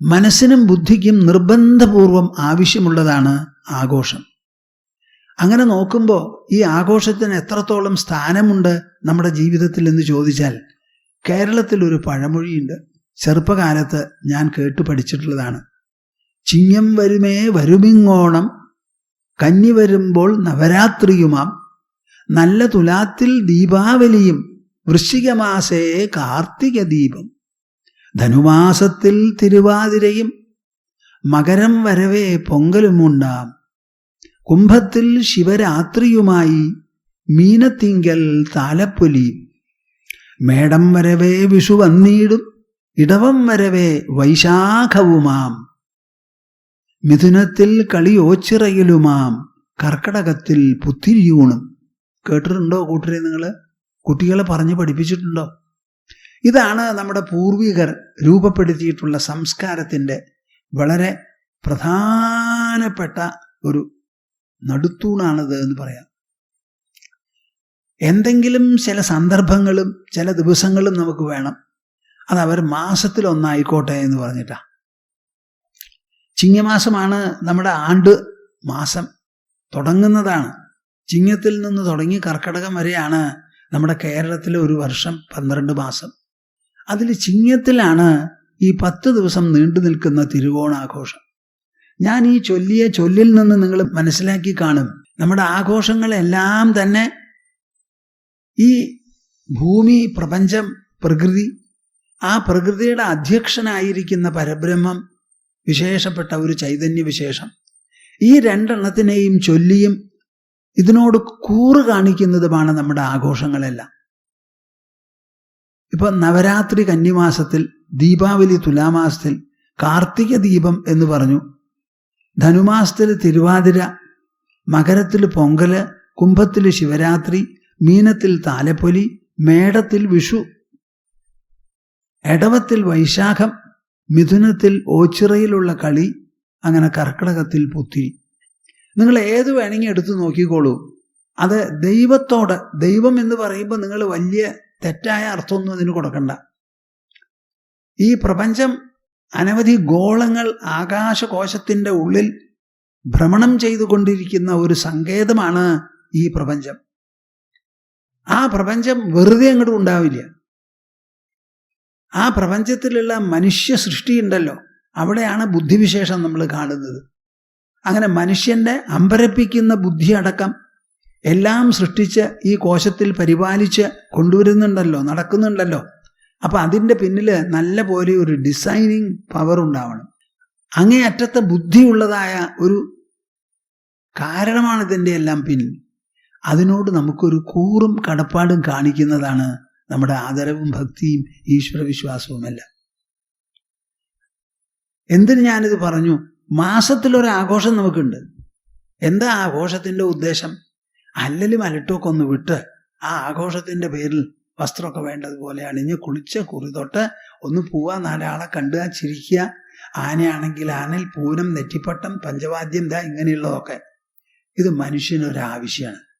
മനസ്സിനും ബുദ്ധിക്കും നിർബന്ധപൂർവം ആവശ്യമുള്ളതാണ് ആഘോഷം. അങ്ങനെ നോക്കുമ്പോൾ ഈ ആഘോഷത്തിന് എത്രത്തോളം സ്ഥാനമുണ്ട് നമ്മുടെ ജീവിതത്തിൽ എന്ന് ചോദിച്ചാൽ കേരളത്തിൽ ഒരു പഴമൊഴിയുണ്ട്. ചെറുപ്പകാലത്ത് ഞാൻ കേട്ടു പഠിച്ചിട്ടുള്ളതാണ്. ചിങ്ങം വരുമേ വരുമിങ്ങോണം കന്നി വരുമ്പോൾ നവരാത്രിയുമാം നല്ല തുലാത്തിൽ ദീപാവലിയും വൃശ്ചികമാസേ കാർത്തിക ദീപം ധനുമാസത്തിൽ തിരുവാതിരയും മകരം വരവേ പൊങ്കലുമുണ്ടാം. കുംഭത്തിൽ ശിവരാത്രിയുമായി മീനത്തിങ്കൽ താലപ്പൊലിയും മേടം വരവേ വിഷു വന്നീടും ഇടവം വരവേ വൈശാഖവുമാം. മിഥുനത്തിൽ കളിയോച്ചിറയിലുമാം കർക്കടകത്തിൽ പുത്തിരിയൂണും. കേട്ടിട്ടുണ്ടോ കൂട്ടരെ നിങ്ങൾ കുട്ടികളെ പറഞ്ഞു പഠിപ്പിച്ചിട്ടുണ്ടോ? ഇതാണ് നമ്മുടെ പൂർവികർ രൂപപ്പെടുത്തിയിട്ടുള്ള സംസ്കാരത്തിന്റെ വളരെ പ്രധാനപ്പെട്ട ഒരു നടുത്തൂണാണിത് എന്ന് പറയാം. എന്തെങ്കിലും ചില സന്ദർഭങ്ങളും ചില ദിവസങ്ങളും നമുക്ക് വേണം. അത് അവർ മാസത്തിൽ ഒന്നായിക്കോട്ടെ എന്ന് പറഞ്ഞിട്ടാ. ചിങ്ങമാസമാണ് നമ്മുടെ ആണ്ട് മാസം തുടങ്ങുന്നതാണ്. ചിങ്ങത്തിൽ നിന്ന് തുടങ്ങി കർക്കടകം വരെയാണ് നമ്മുടെ കേരളത്തിലെ ഒരു വർഷം പന്ത്രണ്ട് മാസം. അതിൽ ചിങ്ങത്തിലാണ് ഈ പത്ത് ദിവസം നീണ്ടു നിൽക്കുന്ന തിരുവോണാഘോഷം. ഞാൻ ഈ ചൊല്ലിയ ചൊല്ലിൽ നിന്ന് നിങ്ങൾ മനസ്സിലാക്കി കാണും. നമ്മുടെ ആഘോഷങ്ങളെല്ലാം തന്നെ ഈ ഭൂമി പ്രപഞ്ചം പ്രകൃതി ആ പ്രകൃതിയുടെ അധ്യക്ഷനായിരിക്കുന്ന പരബ്രഹ്മം വിശേഷപ്പെട്ട ഒരു ചൈതന്യവിശേഷം ഈ രണ്ടെണ്ണത്തിനെയും ചൊല്ലിയും ഇതിനോട് കൂറ് കാണിക്കുന്നതുമാണ് നമ്മുടെ ആഘോഷങ്ങളെല്ലാം. ഇപ്പൊ നവരാത്രി കന്നിമാസത്തിൽ ദീപാവലി തുലാമാസത്തിൽ കാർത്തിക ദീപം എന്ന് പറഞ്ഞു. ധനുമാസത്തിൽ തിരുവാതിര മകരത്തിൽ പൊങ്കൽ കുംഭത്തിൽ ശിവരാത്രി മീനത്തിൽ താലപ്പൊലി മേടത്തിൽ വിഷു എടവത്തിൽ വൈശാഖം മിഥുനത്തിൽ ഓച്ചിറയിലുള്ള കളി അങ്ങനെ കർക്കിടകത്തിൽ പുത്തിരി നിങ്ങൾ ഏത് വേണമെങ്കിൽ എടുത്തു നോക്കിക്കോളൂ. അത് ദൈവത്തോട് ദൈവം എന്ന് പറയുമ്പോൾ നിങ്ങൾ വലിയ തെറ്റായ അർത്ഥമൊന്നും അതിന് കൊടുക്കണ്ട. ഈ പ്രപഞ്ചം അനവധി ഗോളങ്ങൾ ആകാശകോശത്തിന്റെ ഉള്ളിൽ ഭ്രമണം ചെയ്തുകൊണ്ടിരിക്കുന്ന ഒരു സങ്കേതമാണ് ഈ പ്രപഞ്ചം. ആ പ്രപഞ്ചം വെറുതെ അങ്ങോട്ട് ഉണ്ടാവില്ല. ആ പ്രപഞ്ചത്തിലുള്ള മനുഷ്യ സൃഷ്ടിയുണ്ടല്ലോ അവിടെയാണ് ബുദ്ധിവിശേഷം നമ്മൾ കാണുന്നത്. അങ്ങനെ മനുഷ്യന്റെ അമ്പരപ്പിക്കുന്ന ബുദ്ധി അടക്കം എല്ലാം സൃഷ്ടിച്ച് ഈ കോശത്തിൽ പരിപാലിച്ച് കൊണ്ടുവരുന്നുണ്ടല്ലോ നടക്കുന്നുണ്ടല്ലോ. അപ്പൊ അതിന്റെ പിന്നിൽ നല്ല പോലെ ഒരു ഡിസൈനിങ് പവർ ഉണ്ടാവണം. അങ്ങേയറ്റത്തെ ബുദ്ധിയുള്ളതായ ഒരു കാരണമാണ് ഇതിന്റെ എല്ലാം പിന്നിൽ. അതിനോട് നമുക്കൊരു കൂറും കടപ്പാടും കാണിക്കുന്നതാണ് നമ്മുടെ ആദരവും ഭക്തിയും ഈശ്വരവിശ്വാസവുമെല്ലാം. എന്തിന് ഞാനിത് പറഞ്ഞു? മാസത്തിലൊരാഘോഷം നമുക്കുണ്ട്. എന്താ ആഘോഷത്തിന്റെ ഉദ്ദേശം? അല്ലലും അലട്ടുമൊക്കെ ഒന്ന് വിട്ട് ആ ആഘോഷത്തിന്റെ പേരിൽ വസ്ത്രമൊക്കെ വേണ്ടതുപോലെ അണിഞ്ഞ് കുളിച്ച് കുറി തൊട്ട് ഒന്ന് പോവാ നാലാളെ കണ്ടുക ചിരിക്കുക. ആനയാണെങ്കിൽ ആനൽ പൂനം നെറ്റിപ്പട്ടം പഞ്ചവാദ്യം ദാ ഇങ്ങനെയുള്ളതൊക്കെ. ഇത് മനുഷ്യനൊരാവശ്യമാണ്